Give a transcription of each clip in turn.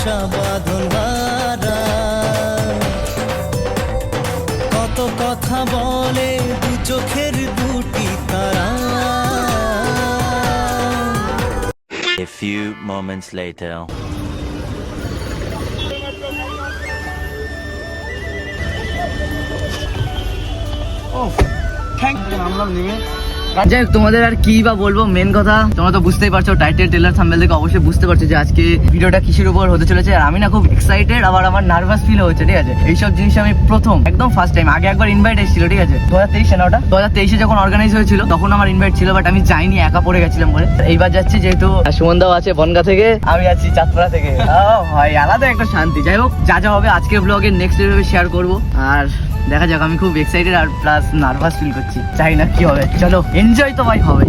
ভালোবাসা বাঁধন কত কথা বলে দু চোখের দুটি তারা। A few moments later. যাই তোমাদের আর কি বা বলব? মেন কথা, তোমরা তো বুঝতেই পারছ টাইটেল টেলার থাম্বেল থেকে অবশ্যই বুঝতে পারছ যে আজকে ভিডিওটা কিসের উপর হতে চলেছে। আর আমি না খুব এক্সাইটেড আবার আমার নার্ভাস ফিল হচ্ছে, ঠিক আছে? এইসব জিনিস আমি প্রথম, একদম ফার্স্ট টাইম আগে একবার ইনভাইট এসেছিল, ঠিক আছে? দু হাজার তেইশে না ওটা? দু হাজার তেইশে যখন অর্গানাইজ হয়েছিল, তখন আমার ইনভাইট ছিল বাট আমি যাইনি, একা পড়ে গেছিলাম বলে। এইবার যাচ্ছি যেহেতু সুমনদাও আছে বনগা থেকে, আমি আছি চাঁদপাড়া থেকে। ভাই, আলাদা একটা শান্তি। যাই হোক, যা যা হবে, আজকের ব্লগে নেক্সট শেয়ার করব। আর দেখা যাক, আমি খুব এক্সাইটেড আর প্লাস নার্ভাস ফিল করছি। চাই না কি হবে। চলো এনজয় তো ভাই হবে।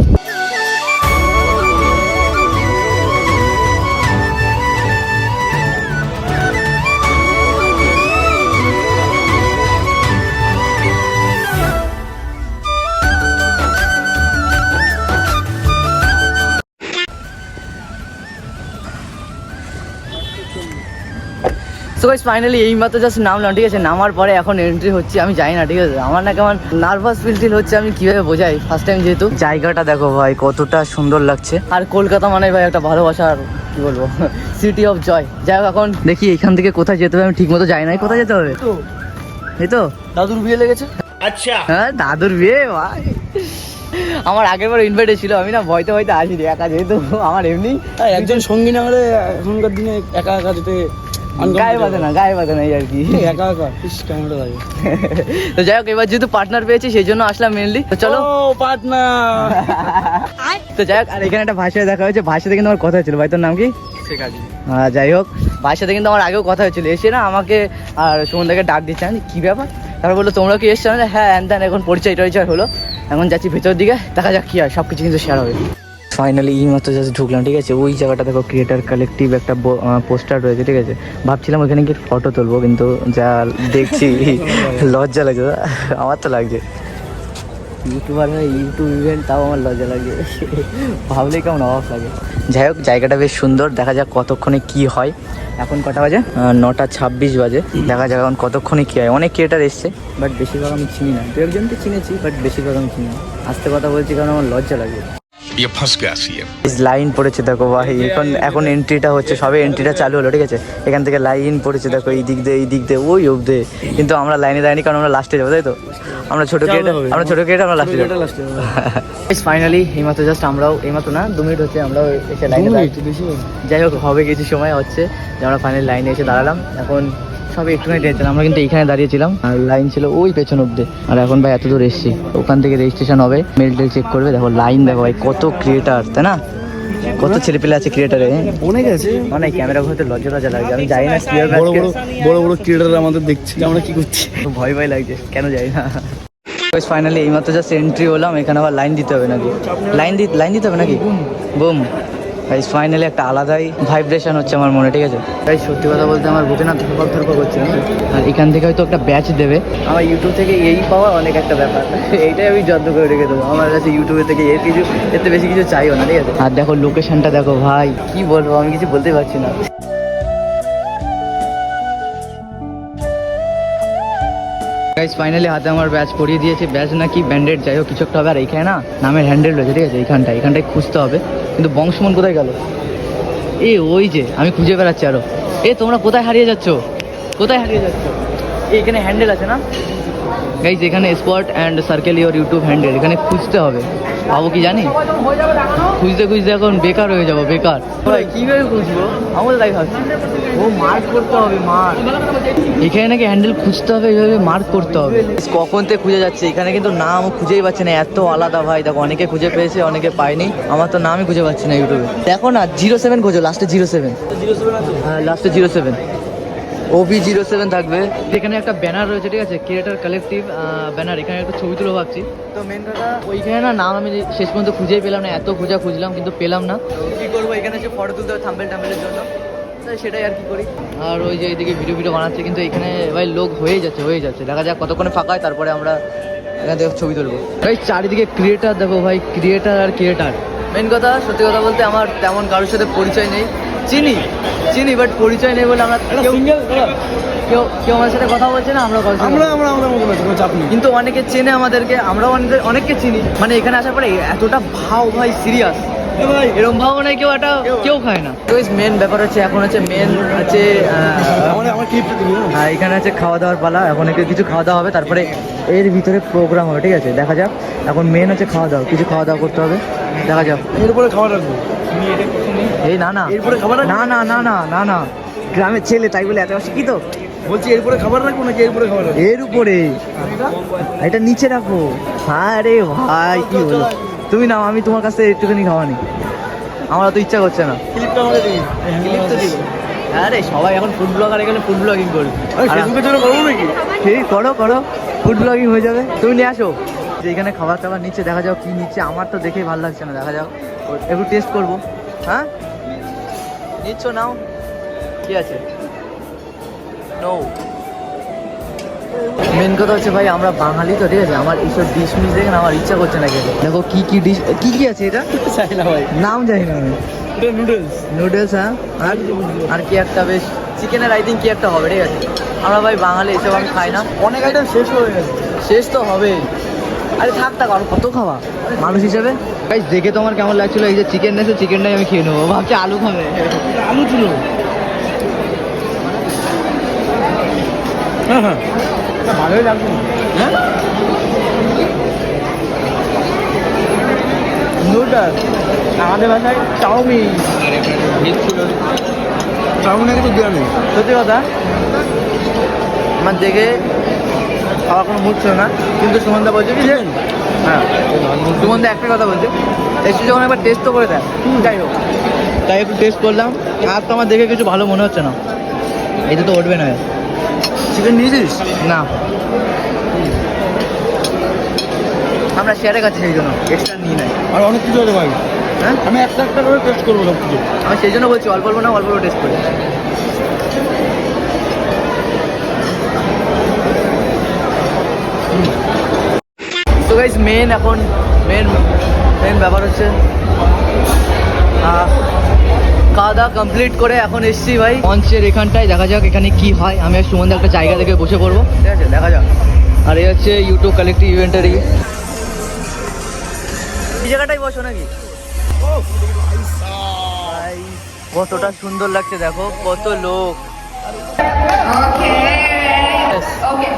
সো গাইস ফাইনালি এই মাত্র জাস্ট নামলাম ঠিক আছে? নামার পরে এখন এন্ট্রি হচ্ছে আমি জানি না ঠিক আছে? আমার না কেমন নার্ভাস ফিল ফিল হচ্ছে আমি কীভাবে বোঝাই? ফার্স্ট টাইম যেহেতু। জায়গাটা দেখো ভাই কতটা সুন্দর লাগছে। আর কলকাতা মানে ভাই একটা ভালোবাসার কি বলব? সিটি অফ জয় যাই হোক এখন দেখি এখান থেকে কোথায় যেতে হবে আমি ঠিক মতো যাই নাই কোথায় যেতে হবে? এই তো। দাদুর বিয়ে লেগেছে? আচ্ছা। হ্যাঁ দাদুর বিয়ে ভাই। আমার আগের বার ইনভাইট ছিল আমি না ভয়তে ভয়তে আসিনি একা যেহেতু আমার এমনি একজন সঙ্গী না হলে এখনকার দিনে একা একা যেতে গায়ে বাঁধে না গায়ে বাঁধে না এই আর কি। একা একা ইস লাগে। তো যাই হোক এবার যেহেতু পার্টনার পেয়েছি সেই জন্য আসলাম মেনলি তো চলো। পার্টনার তো যাই হোক আর এখানে একটা ভাষায় দেখা হয়েছে। ভাষাতে কিন্তু আমার কথা হয়েছিল। ভাই তোর নাম কি? ঠিক আছে আহ, যাই হোক ভাষাতে কিন্তু আমার আগেও কথা হয়েছিল। এসে না আমাকে আর সুমনদাকে ডাক দিচ্ছে। আমি কি ব্যাপার? তারপর বলল তোমরা কি এসছো? হ্যাঁ হ্যান ত্যান এখন পরিচয় টরিচয় হলো। এখন যাচ্ছি ভেতর দিকে। দেখা যাক কি হয়। সব কিছু কিন্তু শেয়ার হবে। ফাইনালি এই মাত্র জাস্ট ঢুকলাম ঠিক আছে? ওই জায়গাটা দেখো ক্রিয়েটার কালেকটিভ একটা পোস্টার রয়েছে ঠিক আছে? ভাবছিলাম ওখানে গিয়ে ফটো তুলবো কিন্তু যা দেখছি লজ্জা লাগছে আমার তো লাগছে। ইউটিউবার হয়ে ইউটিউব ইভেন্ট তাও আমার লজ্জা লাগে ভাবলেই কেমন অবাক লাগে। যাই হোক জায়গাটা বেশ সুন্দর দেখা যাক কতক্ষণে কি হয়। এখন কটা বাজে? নটা ছাব্বিশ বাজে। দেখা যাক এখন কতক্ষণে কী হয়। অনেক ক্রিয়েটার এসছে। বাট বেশিরভাগ আমি চিনি না। দু একজনকে চিনেছি বাট বেশিরভাগ আমি চিনি না। আস্তে কথা বলছি কারণ আমার লজ্জা লাগে। ये फंस गया सीएम লাইন পড়েছে দেখো ভাই এখন এখন এন্ট্রিটা হচ্ছে সবে এন্ট্রিটা চালু হলো ঠিক আছে এখান থেকে লাইন পড়েছে দেখো এই দিক দিয়ে এই দিক দিয়ে ওই অব্দে কিন্তু আমরা লাইনে দাঁড়িয়ে কারণ আমরা লাস্টে যাবো তাই তো আমরা ছোট হবে। আমরা ছোট ক্রিয়েটার আমরা লাস্টে যাব। ফাইনালি এইমাত্র জাস্ট আমরাও এইমাত্র না দু মিনিট হচ্ছে আমরাও এসে লাইনে যাই হোক হবে কিছু সময় হচ্ছে যে আমরা ফাইনালি লাইনে এসে দাঁড়ালাম। এখন সবে একটুখানি টেনশন আমরা কিন্তু এইখানে দাঁড়িয়েছিলাম। আর লাইন ছিল ওই পেছন অব্দে আর এখন ভাই এত দূর এসছি। ওখান থেকে রেজিস্ট্রেশন হবে। মেল টেল চেক করবে। দেখো লাইন দেখো ভাই কত ক্রিয়েটার তাই না? কত ছেলে পেলে আছে ক্রিয়েটারে অনেক আছে। মানে ক্যামেরা ঘুরতে লজ্জা লজ্জা লাগছে আমি জানি না বড় বড় বড় বড় ক্রিয়েটার আমাদের দেখছি। আমরা কি করছি? ভয় ভয় লাগছে। কেন যাই না। ফাইনালি এইমাত্র জাস্ট এন্ট্রি হলাম এখানে আবার লাইন দিতে হবে নাকি? লাইন দি লাইন দিতে হবে নাকি? বুম। গাইস ফাইনালি একটা আলাদাই ভাইব্রেশন হচ্ছে আমার মনে ঠিক আছে? তাই সত্যি কথা বলতে আমার বুকে না ধরপক ধরপক হচ্ছে আর এখান থেকে হয়তো একটা ব্যাচ দেবে। আমার ইউটিউব থেকে এই পাওয়া অনেক একটা ব্যাপার। এইটাই আমি যত্ন করে রেখে দেবো। আমার কাছে ইউটিউবে থেকে এর কিছু এর বেশি কিছু চাইও না ঠিক আছে? আর দেখো লোকেশনটা দেখো ভাই। কি বলব আমি কিছু বলতে পারছি না। গাইস ফাইনালি হাতে আমার ব্যাচ পরিয়ে দিয়েছে। ব্যাচ নাকি ব্যান্ডেড যাই হোক, কিছু একটা হবে। আর এইখানে না, নামের হ্যান্ডেল রয়েছে, ঠিক আছে? এইখানটায় এখানটায় খুঁজতে হবে। কিন্তু বংশমন কোথায় গেল? এ, ওই যে, আমি খুঁজে বেড়াচ্ছি আরও। এ, তোমরা কোথায় হারিয়ে যাচ্ছ? কোথায় হারিয়ে যাচ্ছ? এখানে হ্যান্ডেল আছে না? গাইজ এখানে spot and circle your YouTube handle এখানে খুঁজতে হবে। পাবো কি জানি? খুঁজতে খুঁজতে এখন বেকার হয়ে যাব, বেকার। কীভাবে খুঁজবো? আমার তাই ভাবছি ও মার্ক করতে হবে মার্ক এখানে নাকি হ্যান্ডেল খুঁজতে হবে এইভাবে মার্ক করতে হবে। কখন থেকে খুঁজে যাচ্ছে? এখানে কিন্তু নাম খুঁজেই পাচ্ছে না এত আলাদা ভাই। দেখো অনেকে খুঁজে পেয়েছে অনেকে পায়নি। আমার তো নামই খুঁজে পাচ্ছি না ইউটিউবে দেখো না জিরো সেভেন খোঁজো লাস্টে জিরো সেভেন হ্যাঁ লাস্টে জিরো সেভেন ওবি জিরো সেভেন থাকবে। এখানে একটা ব্যানার রয়েছে ঠিক আছে? ক্রিয়েটার কালেকটিভ ব্যানার এখানে একটা ছবি তুলে ভাবছি। তো মেন কথা ওইখানে না নাম আমি শেষ পর্যন্ত খুঁজেই পেলাম না এত খোঁজা খুঁজলাম কিন্তু পেলাম না। কি করব? এখানে এসে ফটো তুলতে হবে থাম্বেল টাম্বেলের জন্য। সেটাই আর কি করি। আর ওই যে এইদিকে ভিডিও ভিডিও বানাচ্ছে কিন্তু এখানে ভাই লোক হয়ে যাচ্ছে হয়ে যাচ্ছে। দেখা যাক কতক্ষণে ফাঁকা হয় তারপরে আমরা এখান থেকে ছবি তুলবো। ভাই চারিদিকে ক্রিয়েটার দেখো ভাই ক্রিয়েটার আর ক্রিয়েটার মেন কথা সত্যি কথা বলতে আমার তেমন কারোর সাথে পরিচয় নেই। চিনি চিনি বাট পরিচয় নেই বলে আমরা কেউ কেউ কেউ আমার সাথে কথা বলছে না আমরা কথা আমরা আমরা আমরা কোনো চাপ নেই। কিন্তু অনেকে চেনে আমাদেরকে আমরাও অনেকে অনেককে চিনি। মানে এখানে আসার পরে এতটা ভাও ভাই সিরিয়াস এরকম মানে কেউ একটা কেউ খায় না। তো মেন ব্যাপার হচ্ছে এখন হচ্ছে মেন হচ্ছে হ্যাঁ এখানে আছে খাওয়া দাওয়ার পালা এখন একে কিছু খাওয়া দাওয়া হবে তারপরে এর ভিতরে প্রোগ্রাম হবে ঠিক আছে? দেখা যাক। এখন মেন হচ্ছে খাওয়া দাওয়া কিছু খাওয়া দাওয়া করতে হবে। দেখা যাক। এরপরে খাবার রাখব? এই না না। এরপরে খাবার না না না না না না। গ্রামের ছেলে তাই বলে এত শিক্ষিত বলছি এরপরে খাবার রাখব নাকি এরপরে খাবার রাখব? এর উপরে। এটা নিচে রাখো হ্যাঁ রে ভাই কি হলো? তুমি নাও আমি তোমার কাছে একটুখানি খাওয়ানি আমার তো ইচ্ছা করছে না। ক্লিপটা আমাকে দিবি। ক্লিপ তো দিব। হ্যাঁ রে সবাই এখন ফুড ব্লগার এখানে ফুড ব্লগিং করবে। আরে ফেসবুকের জন্য করব নাকি? ঠিক করো করো। ফুড ব্লগিং হয়ে যাবে। তুমি নিয়ে আসো। যে এখানে খাবার টাবার নিচ্ছে দেখা যাও কি নিচ্ছে। আমার তো দেখেই ভালো লাগছে না দেখা যাও একটু টেস্ট করব। হ্যাঁ? নিচ্ছ নাও। কি আছে? নো মেন কথা হচ্ছে ভাই আমরা বাঙালি তো ঠিক আছে? আমার এইসব ডিশ মিশ দেখে না আমার ইচ্ছা করছে না খেতে। দেখো কি কি ডিশ কি কি আছে এটা? চাই না ভাই। নাম জানি না আমি। নুডলস নুডলস হ্যাঁ? আর আর কি একটা বেশ চিকেনের আই থিঙ্ক কি একটা হবে ঠিক আছে? আমরা ভাই বাঙালি এসব আমি খাই না। অনেক আইটেম শেষ হয়ে গেছে। শেষ তো হবে আরে থাক থাক আর কত খাওয়া? মানুষ হিসেবে? গাইস দেখে তোমার কেমন লাগছিল? এই যে চিকেন নেছে চিকেনটাই আমি খেয়ে নেব। ভাবছি আলু খাবে। আলু ছিল। হ্যাঁ হ্যাঁ। ভালোই লাগবে হ্যাঁ? নুডলস আমাদের ভাষায় চাউমিন। চাউমিন আগে তো দেওয়া নেই। সত্যি কথা? আমার দেখে খাওয়ার কোনো মুড ছিল না কিন্তু সুমনদা বলছে কি যে হ্যাঁ। সুমনদা একটা কথা বলছে এসে যখন একবার টেস্ট তো করে দেয় যাই হোক। তাই একটু টেস্ট করলাম আর তো আমার দেখে কিছু ভালো মনে হচ্ছে না। এতে তো উঠবে না। চিকেন নিয়েছিস না। আমরা শেয়ারে খাচ্ছি সেই জন্য এক্সট্রা নিয়ে নাই। আর অনেক কিছু আছে ভাই। হ্যাঁ? আমি একটা একটা করে টেস্ট করব সব কিছু। আমি সেই জন্য বলছি অল্প অল্প না অল্প অল্প টেস্ট করি। তো গাইজ মেন এখন মেন মেন ব্যাপার হচ্ছে খাওয়া দাওয়া কমপ্লিট করে এখন এসছি ভাই। মঞ্চের এখানটায়। দেখা যাক এখানে কি হয়। আমি আর সুমন্দা একটা জায়গা দেখে বসে পড়ব। ঠিক আছে দেখা যাক। আর এই হচ্ছে ইউটিউব কালেক্টিভ ইভেন্টের এই জায়গাটাই বসো নাকি? কতটা সুন্দর লাগছে দেখো। কত লোক। Okay. Yes. Okay.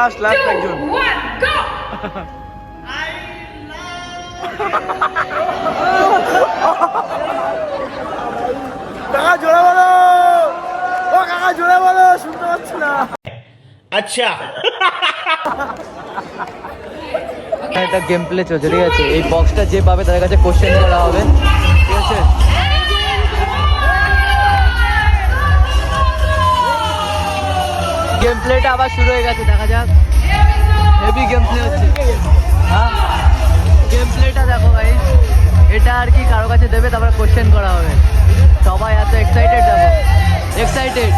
Last two, একজন। কাকা জোরে বলো! ও কাকা জোরে বলো শুনতে পাচ্ছি না। Okay, একটা গেম প্লে চলছে ঠিক আছে। এই বক্সটা যে পাবে তাদের কাছে কোশ্চেন করা হবে। আবার শুরু হয়ে গেছে, দেখা যাক। হেভি গেম প্লে হচ্ছে। হ্যাঁ? গেম প্লেটা দেখো ভাই। এটা আর কি কারও কাছে দেবে, তারপরে কোশ্চেন করা হবে। সবাই এত এক্সাইটেড দেখো। এক্সাইটেড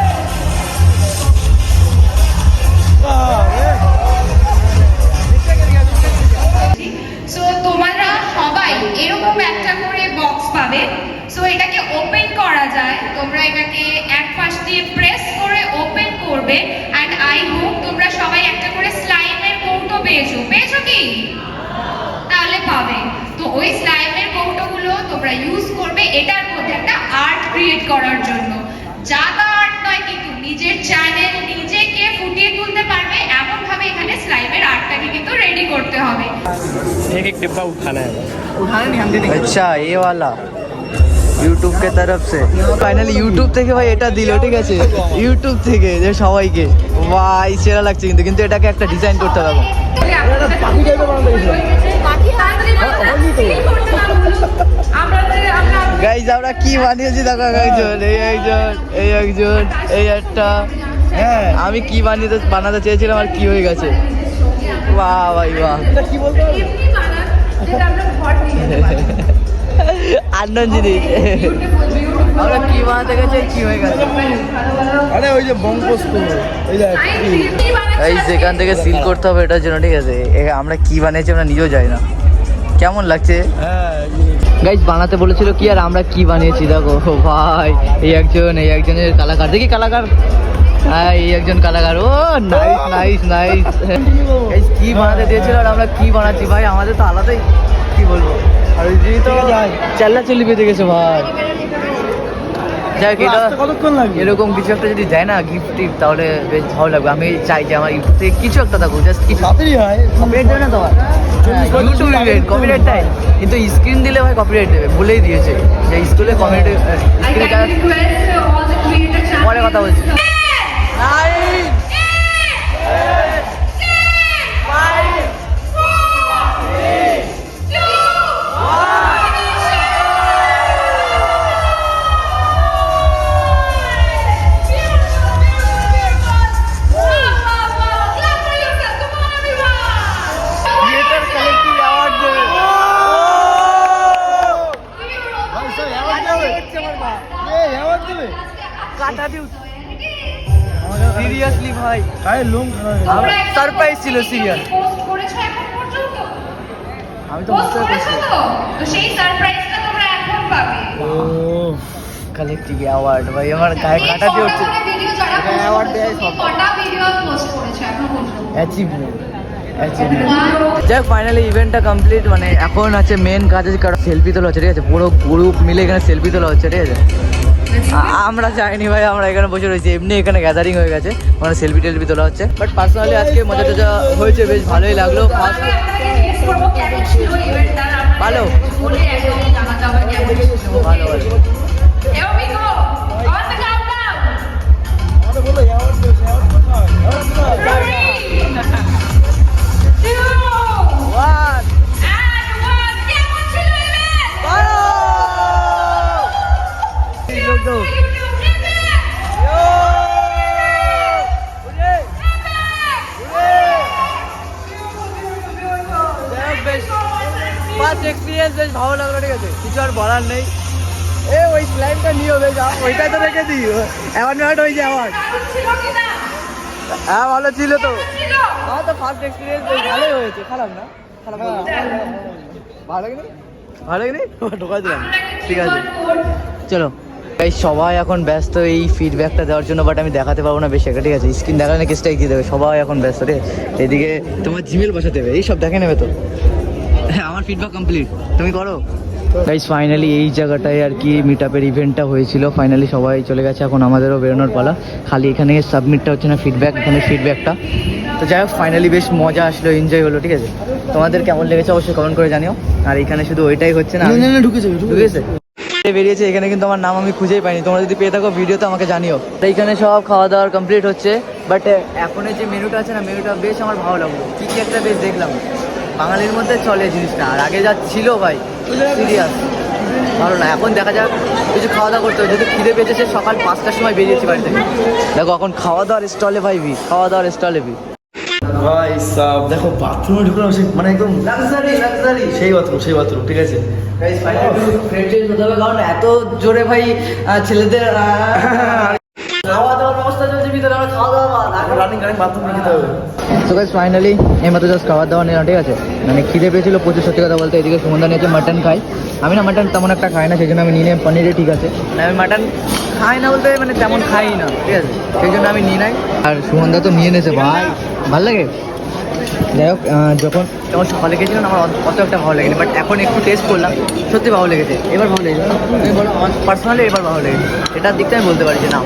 সো তোমরা সবাই এরকম একটা করে বক্স পাবে। সো এটাকে ওপেন করা যায়। তোমরা এটাকে এক পাশ দিয়ে প্রেস করে ওপেন করবে অ্যান্ড আই হোপ তোমরা সবাই একটা করে স্লাইমের কৌটো পেয়েছ পেয়েছ কি তাহলে পাবে তো ওই স্লাইমের কৌটোগুলো তোমরা ইউজ করবে এটার মধ্যে একটা আর্ট ক্রিয়েট করার জন্য জাদা আর্ট নয় কিন্তু নিজের চ্যানেল নিজেকে ফুটিয়ে তুলতে পারবে এমন ভাবে এখানে স্লাইমের আর্টটাকে কিন্তু রেডি করতে হবে एक एक डिब्बा उठाना है अच्छा ये वाला ইউটিউব কে তরফ সে ফাইনালি ইউটিউব থেকে ভাই এটা দিল ঠিক আছে ইউটিউব থেকে যে সবাইকে ভাই সেরা লাগছে কিন্তু কিন্তু এটাকে একটা ডিজাইন করতে হবে গাইজ আমরা কি বানিয়েছি? দেখো একজন এই একজন এই একজন এই একটা। হ্যাঁ আমি কি বানিয়ে বানাতে চেয়েছিলাম আর কি হয়ে গেছে? বাহ ভাই বাহ। কি বলতে আনন্দ জিনিস। আমরা কি বানাতে গেছি কি হয়ে গেছে? আরে ওই যে যে এই যেখান থেকে সিল করতে হবে এটার জন্য ঠিক আছে? আমরা কি বানিয়েছি আমরা নিজেও যাই না। কেমন লাগছে? হ্যাঁ গাইজ বানাতে বলেছিল কি আর আমরা কি বানিয়েছি দেখো। ভাই এই একজন এই একজনের কালাকার। দেখি কালাকার। হ্যাঁ এই একজন কালাকার। ও নাইস নাইস নাইস গাইজ কি বানাতে দিয়েছিল আর আমরা কি বানাচ্ছি? ভাই আমাদের তো আলাদাই কি বলব? আর তো চাল্লা চল্লি পেতে গেছে ভাই। এটা কতক্ষণ লাগবে? এরকম কিছু একটা যদি দেয় না গিফট টিফট তাহলে বেশ ভালো লাগবে। আমি চাই যে আমার ইউটিউব থেকে কিছু একটা থাকুক জাস্ট কিছু। তাড়াতাড়ি হয় কপিরাইট দেবে না তোমার ইউটিউব কপিরাইট টাইম কিন্তু স্ক্রিন দিলে ভাই কপিরাইট দেবে বলেই দিয়েছে। যে স্কুলে কমিউনিটি স্ক্রিনে সারপ্রাইজ ছিল করেছ আমি তো বুঝতে পারছি। তো? সেই সারপ্রাইজটা তোমরা এখন পাবে। কালেক্টিভ অ্যাওয়ার্ড ভাই আমার গায়ে কাটা দিয়ে উঠছে। করেছ, দেয় সব। কটা ভিডিও পোস্ট করেছ এখন পর্যন্ত? অ্যাচিভমেন্ট যাক ফাইনালি ইভেন্টটা কমপ্লিট মানে এখন আছে মেন কাজ আছে কারণ সেলফি তোলা হচ্ছে ঠিক আছে? পুরো গ্রুপ মিলে এখানে সেলফি তোলা হচ্ছে ঠিক আছে? আমরা যাইনি ভাই আমরা এখানে বসে রয়েছি। এমনি এখানে গ্যাদারিং হয়ে গেছে। মানে সেলফি টেলফি তোলা হচ্ছে। বাট পার্সোনালি আজকে মজা টজা হয়েছে বেশ ভালোই লাগল। ফার্স্ট ভালো। ভালো ভালো। ভালো লাগল ঠিক আছে কিছু আর বলার নেই। এ ওই স্লাইমটা নিও বেশ আ- ওইটাই তো রেখে দিই। অ্যাওয়ার্ড ম্যাওয়ার্ড হয়ে যায় না? হ্যাঁ ভালো ছিল তো। আমার তো ফার্স্ট এক্সপিরিয়েন্স বেশ ভালোই হয়েছে। খারাপ না? খারাপ না? ভালো লাগেনি ভালো লাগেনি ঢোকা দিলাম। ঠিক আছে। চলো। এই সবাই এখন ব্যস্ত এই ফিডব্যাকটা দেওয়ার জন্য বাট আমি দেখাতে পারব না বেশি একটা ঠিক আছে? স্ক্রিন দেখালে কেসটাই দিয়ে দেবে। সবাই এখন ব্যস্ত আছে? এদিকে তোমার জিমেল বসাতে হবে এই সব দেখে নেবে তো। হ্যাঁ আমার ফিডব্যাক কমপ্লিট তুমি করো। গাইস ফাইনালি এই জায়গাটায় আর কি মিট আপের ইভেন্টটা হয়েছিল। ফাইনালি সবাই চলে গেছে এখন আমাদেরও বেরোনোর পালা। খালি এখানে সাবমিটটা হচ্ছে না ফিডব্যাক এখানে ফিডব্যাকটা তো যাই হোক ফাইনালি বেশ মজা আসলো এনজয় হলো ঠিক আছে? তোমাদের কেমন লেগেছে অবশ্যই কমেন্ট করে জানিও। আর এখানে শুধু ওইটাই হচ্ছে না না, না, ঢুকেছে, ঢুকেছে। ঢুকেছে। বেরিয়েছে এখানে কিন্তু আমার নাম আমি খুঁজেই পাইনি। তোমরা যদি পেয়ে থাকো ভিডিওতে আমাকে জানিও। তো এইখানে সব খাওয়া দাওয়ার কমপ্লিট হচ্ছে বাট এখন যে মেনুটা আছে না মেনুটা বেশ আমার ভালো লাগল। কি কি একটা বেশ দেখলাম। বাঙালির মধ্যে চলে জিনিসটা। আর আগে যা ছিল ভাই সিরিয়াস ভালো না এখন দেখা যাক কিছু খাওয়া দাওয়া করতে হবে। যদি খিদে পেয়েছে সে সকাল পাঁচটার সময় বেরিয়েছি বাড়ি থেকে। দেখো এখন খাওয়া দাওয়ার স্টলে ভাই ভি খাওয়া দাওয়ার স্টলে ভি ভাই সাব দেখো বাথরুমে ঢুকলাম সে মানে একদম লাক্সারি লাক্সারি সেই বাথরুম সেই বাথরুম ঠিক আছে? কারণ এত জোরে ভাই ছেলেদের খাওয়া দাওয়ার ব্যবস্থা চলছে ভিতরে আমরা খাওয়া দাওয়া রানিং রানিং বাথরুম খেতে হবে। সো গাইস ফাইনালি জাস্ট খাবার দাওয়া নিলাম ঠিক আছে? মানে খিদে পেয়েছিল প্রচুর সত্যি কথা বলতে এদিকে সুমন্দা নিয়েছে মাটন খাই আমি না মাটন তেমন একটা খাই না সেই জন্য আমি নিয়ে নেই পনিরে ঠিক আছে। মানে আমি মাটন খাই না বলতে মানে তেমন খাই না ঠিক আছে? সেই জন্য আমি নিয়ে নাই। আর সুমন্দা তো নিয়ে নিয়েছে ভাই। ভালো লাগে? যাই হোক যখন যখন সকালে গেছিলাম আমার অত- একটা ভালো লাগেনি বাট এখন একটু টেস্ট করলাম সত্যি ভালো লেগেছে এবার ভালো লেগেছে। আমি বলো পার্সোনালি এবার ভালো লেগেছে এটার দিকটা আমি বলতে পারি যে না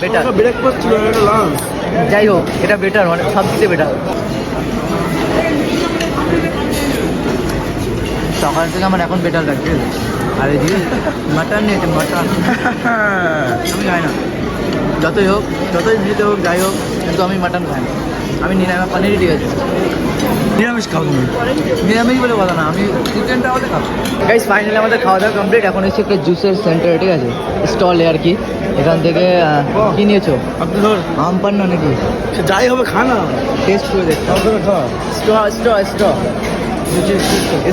বেটার যাই হোক এটা বেটার মানে সব দিকে বেটার সকাল থেকে আমার এখন বেটার লাগছে। আর এদিকে মাটন নিয়েছে মাটন আমি খাই না। যতই হোক যতই ভিড়তে হোক যাই হোক কিন্তু আমি মাটন খাই না। আমি নিরামিষ পানিরই ঠিক আছে নিরামিষ খাব নিরামিষ বলে কথা না আমি চিকেনটা আমাদের খাব। গাইস ফাইনালি আমাদের খাওয়া দাওয়া কমপ্লিট এখন এসে একটা জুসের সেন্টার ঠিক আছে? স্টলে আর কি। এখান থেকে কি নিয়েছো? আপনি ধর। আম পান্না নাকি? সে যাই হবে খা না। টেস্ট করে দেখতে খাও ধরে। খা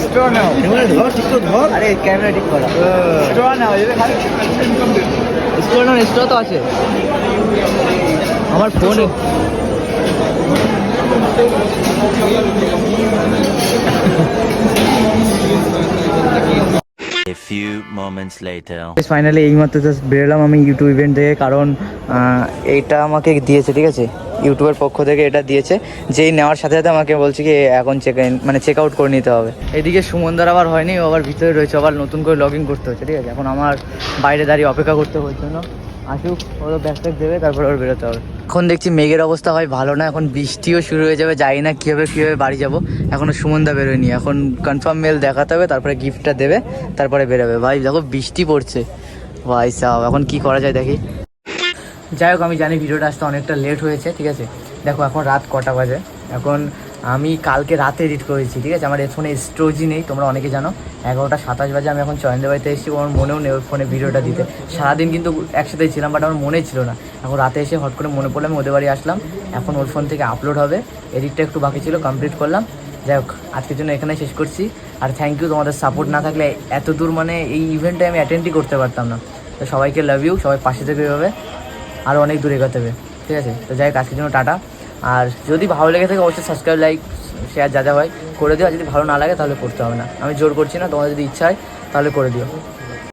স্ট্র নাও। ধর ঠিক ধর। আরে ক্যামেরা ঠিক করা। স্ট্র নাও এবার খালি স্ট্র নাও স্ট্র তো আছে। আমার ফোনে A few moments later. Finally এইমাত্র জাস্ট বেরোলাম আমি ইউটিউব ইভেন্ট থেকে, কারণ এইটা আমাকে দিয়েছে, ঠিক আছে? ইউটিউবের পক্ষ থেকে এটা দিয়েছে, যেই নেওয়ার সাথে সাথে আমাকে বলছে কি, এখন চেক মানে চেক আউট করে নিতে হবে। এদিকে সুমনদার আবার হয়নি, ও আবার ভিতরে রয়েছে আবার নতুন করে লগ ইন করতে হচ্ছে, ঠিক আছে? এখন আমার বাইরে দাঁড়িয়ে অপেক্ষা করতে হচ্ছে না আসুক ওর ব্যাগ দেবে, তারপর ওর বেরোতে হবে। এখন দেখছি মেঘের অবস্থা হয় ভালো না, এখন বৃষ্টিও শুরু হয়ে যাবে, জানি না কীভাবে কীভাবে বাড়ি যাব। এখনও সুমনদা বেরোয়নি, এখন কনফার্ম মেল দেখাতে হবে, তারপরে গিফটটা দেবে, তারপরে বেরোবে। ভাই, দেখো বৃষ্টি পড়ছে। ভাই সাহ এখন কি করা যায় দেখি। যাই হোক, আমি জানি ভিডিওটা আসতে অনেকটা লেট হয়েছে, ঠিক আছে? দেখো, এখন রাত কটা বাজে। এখন আমি কালকে রাতে এডিট করেছি, ঠিক আছে? আমার এর ফোনে স্টোরেজই নেই, তোমরা অনেকে জানো। এগারোটা সাতাশ বাজে, আমি এখন চয়নদের বাড়িতে এসেছি আমার মনেও নেই ওর ফোনে ভিডিওটা দিতে। সারাদিন কিন্তু একসাথেই ছিলাম বাট আমার মনে ছিল না। এখন রাতে এসে হট করে মনে পড়লে আমি ওদের বাড়ি আসলাম। এখন ওর ফোন থেকে আপলোড হবে। এডিটটা একটু বাকি ছিল কমপ্লিট করলাম। যাই হোক, আজকের জন্য এখানে শেষ করছি। আর থ্যাংক ইউ তোমাদের সাপোর্ট না থাকলে এত দূর মানে এই ইভেন্টে আমি অ্যাটেন্ডই করতে পারতাম না। তো সবাইকে লাভ ইউ সবাই পাশে থেকে এভাবে আরও অনেক দূরে এগোতে হবে। ঠিক আছে? তো যাই হোক, আজকের জন্য টাটা। আর যদি ভালো লেগে থাকে, অবশ্যই সাবস্ক্রাইব লাইক শেয়ার যা যা হয় করে দিও। আর যদি ভালো না লাগে, তাহলে করতে হবে না। আমি জোর করছি না। তোমার যদি ইচ্ছা হয়, তাহলে করে দিও।